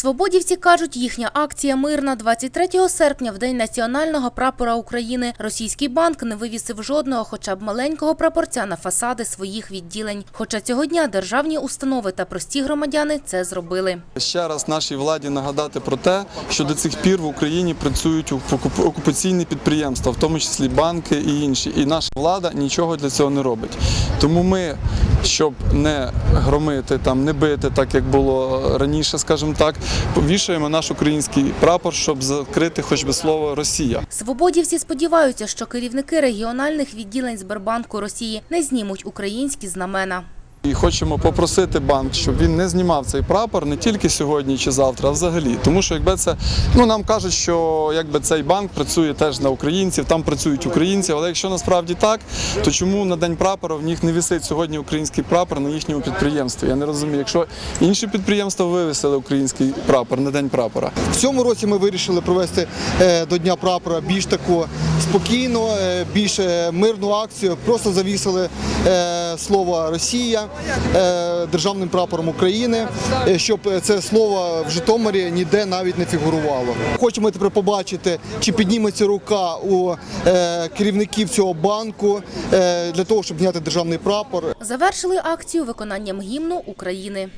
Свободівці кажуть, їхня акція мирна 23 серпня, в день національного прапора України. Російський банк не вивісив жодного, хоча б маленького прапорця на фасади своїх відділень. Хоча цього дня державні установи та прості громадяни це зробили. Ще раз нашій владі нагадати про те, що до цих пір в Україні працюють окуп- окупаційні підприємства, в тому числі банки і інші. І наша влада нічого для цього не робить. Тому ми, щоб не громити, там не бити, так як було раніше, скажімо так, повішуємо наш український прапор, щоб закрити хоч би слово Росія. Свободівці сподіваються, що керівники регіональних відділень Сбербанку Росії не знімуть українські знамена. І хочемо попросити банк, щоб він не знімав цей прапор не тільки сьогодні чи завтра, а взагалі. Тому що якби це ну нам кажуть, що якби цей банк працює теж на українців, там працюють українці. Але якщо насправді так, то чому на день прапора в них не висить сьогодні український прапор на їхньому підприємстві? Я не розумію. Якщо інші підприємства вивісили український прапор на день прапора. В цьому році ми вирішили провести е, до Дня прапора більш таку спокійну, е, більш мирну акцію. Просто завісили е, слово Росія е, державним прапором України, щоб це слово в Житомирі ніде навіть не фігурувало. Хочемо тепер побачити, чи підніметься рука у керівників цього банку для того, щоб зняти державний прапор. Завершили акцію виконанням гімну України.